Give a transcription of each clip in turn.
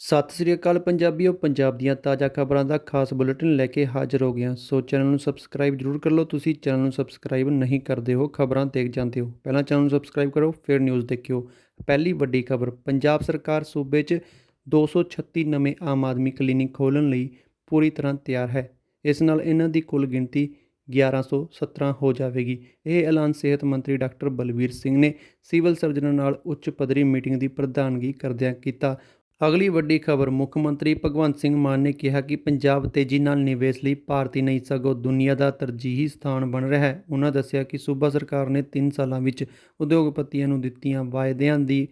ਸਤਿ ਸ੍ਰੀ ਅਕਾਲ ਪੰਜਾਬੀਓ, ਪੰਜਾਬ ਦੀਆਂ ਤਾਜ਼ਾ ਖਬਰਾਂ ਦਾ ਖਾਸ ਬੁਲੇਟਿਨ ਲੈ ਕੇ ਹਾਜ਼ਰ ਹੋ ਗਿਆ ਸੋ ਚੈਨਲ ਨੂੰ ਸਬਸਕ੍ਰਾਈਬ ਜਰੂਰ ਕਰ ਲਓ। ਤੁਸੀਂ ਚੈਨਲ ਨੂੰ ਸਬਸਕ੍ਰਾਈਬ ਨਹੀਂ ਕਰਦੇ ਹੋ, ਖਬਰਾਂ ਦੇਖ ਜਾਂਦੇ ਹੋ। ਪਹਿਲਾਂ ਚੈਨਲ ਨੂੰ ਸਬਸਕ੍ਰਾਈਬ ਕਰੋ, ਫਿਰ ਨਿਊਜ਼ ਦੇਖਿਓ। ਪਹਿਲੀ ਵੱਡੀ ਖਬਰ, ਪੰਜਾਬ ਸਰਕਾਰ ਸੂਬੇ 'ਚ 236 ਨਵੇਂ ਆਮ ਆਦਮੀ ਕਲੀਨਿਕ ਖੋਲ੍ਹਣ ਲਈ ਪੂਰੀ ਤਰ੍ਹਾਂ ਤਿਆਰ ਹੈ। ਇਸ ਨਾਲ ਇਹਨਾਂ ਦੀ ਕੁੱਲ ਗਿਣਤੀ 1117 ਹੋ ਜਾਵੇਗੀ। ਇਹ ਐਲਾਨ ਸਿਹਤ ਮੰਤਰੀ ਡਾਕਟਰ ਬਲਵੀਰ ਸਿੰਘ ਨੇ ਸਿਵਲ ਸਰਜਨਾਂ ਨਾਲ ਉੱਚ ਪੱਧਰੀ ਮੀਟਿੰਗ ਦੀ ਪ੍ਰਧਾਨਗੀ ਕਰਦਿਆਂ ਕੀਤਾ। ਅਗਲੀ ਵੱਡੀ ਖਬਰ, ਮੁੱਖ ਮੰਤਰੀ ਭਗਵੰਤ ਸਿੰਘ ਮਾਨ ਨੇ ਕਿਹਾ ਕਿ ਪੰਜਾਬ ਤੇਜ਼ੀ ਨਾਲ ਨਿਵੇਸ਼ ਲਈ ਭਾਰਤੀ ਨਹੀਂ, ਸਗੋਂ ਦੁਨੀਆ ਦਾ ਤਰਜੀਹੀ ਸਥਾਨ ਬਣ ਰਿਹਾ ਹੈ। ਉਹਨਾਂ ਦੱਸਿਆ ਕਿ ਸੂਬਾ ਸਰਕਾਰ ਨੇ 3 ਸਾਲਾਂ ਵਿੱਚ ਉਦਯੋਗਪਤੀਆਂ ਨੂੰ ਦਿੱਤੀਆਂ ਵਾਅਦਿਆਂ ਦੀ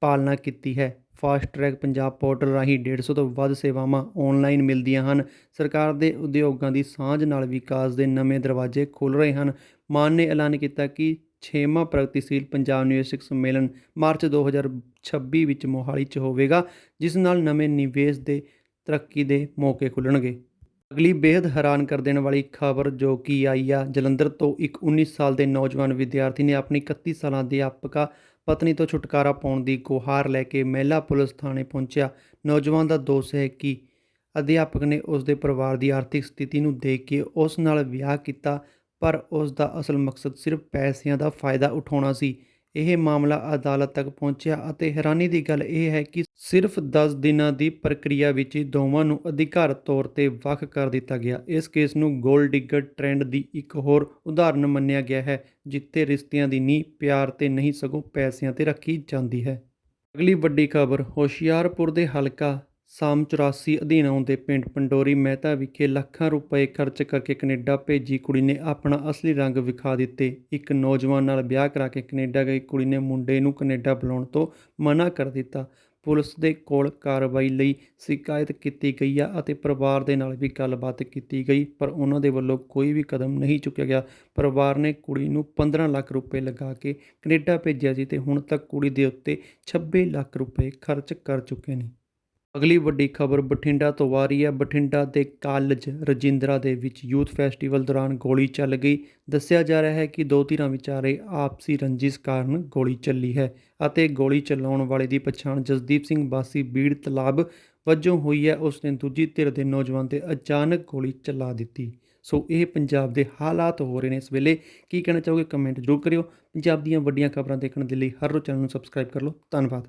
ਪਾਲਣਾ ਕੀਤੀ ਹੈ। ਫਾਸਟ ਟਰੈਕ ਪੰਜਾਬ ਪੋਰਟਲ ਰਾਹੀਂ 150 ਤੋਂ ਵੱਧ ਸੇਵਾਵਾਂ ਆਨਲਾਈਨ ਮਿਲਦੀਆਂ ਹਨ। ਸਰਕਾਰ ਦੇ ਉਦਯੋਗਾਂ ਦੀ ਸਾਂਝ ਨਾਲ ਵਿਕਾਸ ਦੇ ਨਵੇਂ ਦਰਵਾਜ਼ੇ ਖੁੱਲ੍ਹ ਰਹੇ ਹਨ। ਮਾਨ ਨੇ ਐਲਾਨ ਕੀਤਾ ਕਿ 6ਵਾਂ ਪ੍ਰਗਤੀਸ਼ੀਲ ਪੰਜਾਬ ਨਿਵੇਸ਼ਕ ਸੰਮੇਲਨ ਮਾਰਚ 2026 ਵਿੱਚ ਮੋਹਾਲੀ 'ਚ ਹੋਵੇਗਾ, ਜਿਸ ਨਾਲ ਨਵੇਂ ਨਿਵੇਸ਼ ਦੇ ਤਰੱਕੀ ਦੇ ਮੌਕੇ ਖੁੱਲ੍ਹਣਗੇ। ਅਗਲੀ ਬੇहद ਹੈਰਾਨ ਕਰ ਦੇਣ ਵਾਲੀ ਖਬਰ ਜੋ ਕਿ ਆਈ ਆ, ਜਲੰਧਰ ਤੋਂ ਇੱਕ 19 ਸਾਲ ਦੇ ਨੌਜਵਾਨ ਵਿਦਿਆਰਥੀ ਨੇ ਆਪਣੀ 31 ਸਾਲਾਂ ਅਧਿਆਪਕਾ ਪਤਨੀ ਤੋਂ ਛੁਟਕਾਰਾ ਪਾਉਣ ਦੀ ਗੁਹਾਰ ਲੈ ਕੇ ਮਹਿਲਾ ਪੁਲਿਸ ਥਾਣੇ ਪਹੁੰਚਿਆ। ਨੌਜਵਾਨ ਦਾ ਦੋਸ਼ ਹੈ ਕਿ ਅਧਿਆਪਕ ਨੇ ਉਸ ਦੇ ਪਰਿਵਾਰ ਦੀ ਆਰਥਿਕ ਸਥਿਤੀ ਨੂੰ ਦੇਖ ਕੇ ਉਸ ਨਾਲ ਵਿਆਹ ਕੀਤਾ ਪਰ ਉਸ ਦਾ ਅਸਲ ਮਕਸਦ ਸਿਰਫ ਪੈਸਿਆਂ ਦਾ ਫਾਇਦਾ ਉਠਾਉਣਾ ਸੀ। ਇਹ ਮਾਮਲਾ ਅਦਾਲਤ ਤੱਕ ਪਹੁੰਚਿਆ ਅਤੇ ਹੈਰਾਨੀ ਦੀ ਗੱਲ ਇਹ ਹੈ ਕਿ ਸਿਰਫ 10 ਦਿਨਾਂ ਦੀ ਪ੍ਰਕਿਰਿਆ ਵਿੱਚ ਹੀ ਦੋਵਾਂ ਨੂੰ ਅਧਿਕਾਰਤ ਤੌਰ ਤੇ ਵੱਖ ਕਰ ਦਿੱਤਾ ਗਿਆ। ਇਸ ਕੇਸ ਨੂੰ ਗੋਲਡ ਡਿਗਰ ਟ੍ਰੈਂਡ ਦੀ ਇੱਕ ਹੋਰ ਉਦਾਹਰਨ ਮੰਨਿਆ ਗਿਆ ਹੈ, ਜਿੱਥੇ ਰਿਸ਼ਤਿਆਂ ਦੀ ਨੀਂਹ ਪਿਆਰ ਤੇ ਨਹੀਂ ਸਗੋਂ ਪੈਸਿਆਂ ਤੇ ਰੱਖੀ ਜਾਂਦੀ ਹੈ। ਅਗਲੀ ਵੱਡੀ ਖਬਰ, ਹੋਸ਼ਿਆਰਪੁਰ ਦੇ ਹਲਕਾ ਸਾਮ 84 ਅਧੀਨ ਆਉਂਦੇ ਪਿੰਡ ਪੰਡੋਰੀ ਮਹਿਤਾ ਵਿਖੇ ਲੱਖਾਂ ਰੁਪਏ ਖਰਚ ਕਰਕੇ ਕੈਨੇਡਾ ਭੇਜੀ ਕੁੜੀ ਨੇ ਆਪਣਾ ਅਸਲੀ ਰੰਗ ਵਿਖਾ ਦਿੱਤੇ। ਇੱਕ ਨੌਜਵਾਨ ਨਾਲ ਵਿਆਹ ਕਰਾ ਕੇ ਕੈਨੇਡਾ ਗਈ ਕੁੜੀ ਨੇ ਮੁੰਡੇ ਨੂੰ ਕੈਨੇਡਾ ਬੁਲਾਉਣ ਤੋਂ ਮਨਾ ਕਰ ਦਿੱਤਾ। ਪੁਲਿਸ ਦੇ ਕੋਲ ਕਾਰਵਾਈ ਲਈ ਸ਼ਿਕਾਇਤ ਕੀਤੀ ਗਈ ਆ ਅਤੇ ਪਰਿਵਾਰ ਦੇ ਨਾਲ ਵੀ ਗੱਲਬਾਤ ਕੀਤੀ ਗਈ, ਪਰ ਉਹਨਾਂ ਦੇ ਵੱਲੋਂ ਕੋਈ ਵੀ ਕਦਮ ਨਹੀਂ ਚੁੱਕਿਆ ਗਿਆ। ਪਰਿਵਾਰ ਨੇ ਕੁੜੀ ਨੂੰ 15 ਲੱਖ ਰੁਪਏ ਲਗਾ ਕੇ ਕੈਨੇਡਾ ਭੇਜਿਆ ਸੀ ਤੇ ਹੁਣ ਤੱਕ ਕੁੜੀ ਦੇ ਉੱਤੇ 26 ਲੱਖ ਰੁਪਏ ਖਰਚ ਕਰ ਚੁੱਕੇ ਨੇ। ਅਗਲੀ ਵੱਡੀ ਖਬਰ ਬਠਿੰਡਾ ਤੋਂ ਆ ਰਹੀ ਹੈ। ਬਠਿੰਡਾ ਦੇ ਕਾਲਜ ਰਜਿੰਦਰਾ ਦੇ ਵਿੱਚ ਯੂਥ ਫੈਸਟੀਵਲ ਦੌਰਾਨ ਗੋਲੀ ਚੱਲ ਗਈ। ਦੱਸਿਆ ਜਾ ਰਿਹਾ ਹੈ ਕਿ ਦੋ ਧਿਰਾਂ ਵਿਚਾਰੇ ਆਪਸੀ ਰੰਜਿਸ਼ ਕਾਰਨ ਗੋਲੀ ਚੱਲੀ ਹੈ ਅਤੇ ਗੋਲੀ ਚਲਾਉਣ ਵਾਲੇ ਦੀ ਪਛਾਣ ਜਸਦੀਪ ਸਿੰਘ ਬਾਸੀ ਬੀੜ ਤਲਾਬ ਵਜੋਂ ਹੋਈ ਹੈ। ਉਸ ਨੇ ਦੂਜੀ ਧਿਰ ਦੇ ਨੌਜਵਾਨ ਤੇ ਅਚਾਨਕ ਗੋਲੀ ਚਲਾ ਦਿੱਤੀ। ਸੋ ਇਹ ਪੰਜਾਬ ਦੇ ਹਾਲਾਤ ਹੋ ਰਹੇ ਨੇ। ਇਸ ਵੇਲੇ ਕੀ ਕਹਿਣਾ ਚਾਹੋਗੇ ਕਮੈਂਟ ਜ਼ਰੂਰ ਕਰਿਓ। ਪੰਜਾਬ ਦੀਆਂ ਵੱਡੀਆਂ ਖਬਰਾਂ ਦੇਖਣ ਦੇ ਲਈ ਹਰ ਰੋਜ਼ ਚੈਨਲ ਨੂੰ ਸਬਸਕ੍ਰਾਈਬ ਕਰ ਲਓ। ਧੰਨਵਾਦ।